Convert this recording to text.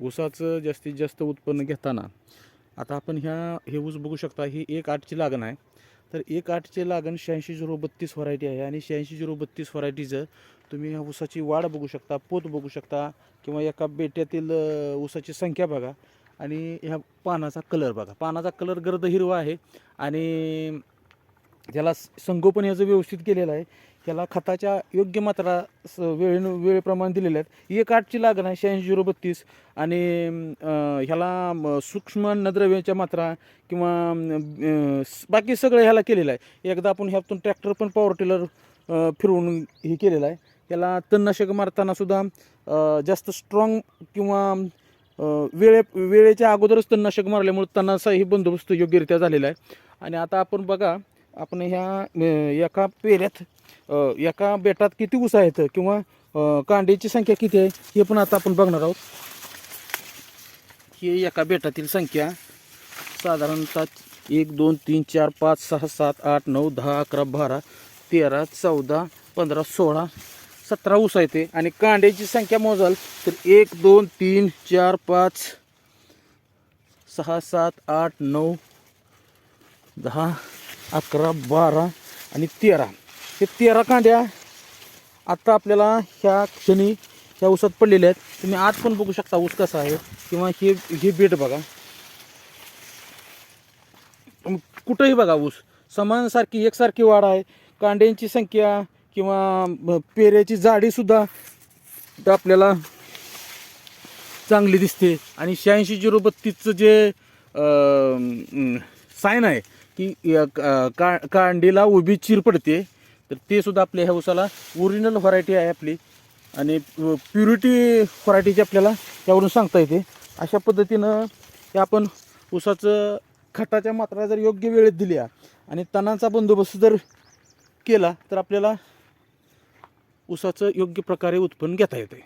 ऊसाचं जास्तीत जास्त उत्पन्न घेताना आता आपण ह्या हे ऊस बघू शकता ही एक आठची लागण आहे. तर एक आठची लागण शहाऐंशी झिरो बत्तीस व्हरायटी आहे आणि शहाऐंशी झिरो बत्तीस व्हरायटीचं तुम्ही ह्या ऊसाची वाढ बघू शकता पोत बघू शकता किंवा एका बेट्यातील ऊसाची संख्या बघा आणि ह्या पानाचा कलर बघा. पानाचा कलर गर्द हिरवा आहे आणि त्याला संगोपन याचं व्यवस्थित केलेलं आहे. त्याला खताच्या योग्य मात्रा स वेळेन वेळेप्रमाणे दिलेल्या आहेत. एक आठची लागण आहे शहाऐंशी झिरो बत्तीस. आणि ह्याला सूक्ष्म अन्नद्रव्याच्या मात्रा किंवा बाकी सगळं ह्याला केलेलं आहे. एकदा आपण ह्यातून ट्रॅक्टर पण पॉवर टिलर फिरवून हे केलेलं आहे. ह्याला तणनाशक मारतानासुद्धा जास्त स्ट्रॉंग किंवा वेळे वेळेच्या अगोदरच तणनाशक मारल्यामुळे तणासाही बंदोबस्त योग्यरित्या झालेला आहे. आणि आता आपण बघा आपण ह्या एका पेऱ्यात एका बेटात किती ऊस आहेत किंवा कांड्याची संख्या किती आहे हे पण आता आपण बघणार आहोत. ही एका बेटातील संख्या साधारणतः एक दोन तीन चार पाच सहा सात आठ नऊ दहा अकरा बारा तेरा चौदा पंधरा सोळा सतरा ऊस आहे ते आणि कांड्याची संख्या मोजाल तर एक दोन तीन चार पाच सहा सात आठ नऊ दहा अकरा बारा आणि तेरा. हे तेरा कांड्या आत्ता आपल्याला ह्या क्षणी ह्या ऊसात पडलेल्या आहेत. तुम्ही आत पण बघू शकता ऊस कसा आहे किंवा हे हे बीट बघा. कुठंही बघा ऊस. समानसारखी एकसारखी वाढ आहे. कांड्यांची संख्या किंवा पेऱ्याची जाडीसुद्धा आपल्याला चांगली दिसते. आणि शहाऐंशी झिरो बत्तीसचं जे साईन आहे की का कांडीला उभी चिर पडते. तर ते सुद्धा आपल्या ह्या उसाला ओरिजिनल व्हरायटी आहे आपली. आणि प्युरिटी व्हरायटीची आपल्याला त्यावरून सांगता येते. अशा पद्धतीनं हे आपण उसाचं खताच्या मात्रा जर योग्य वेळेत दिल्या आणि तणांचा बंदोबस्त जर केला तर आपल्याला उसाचं योग्य प्रकारे उत्पन्न घेता येते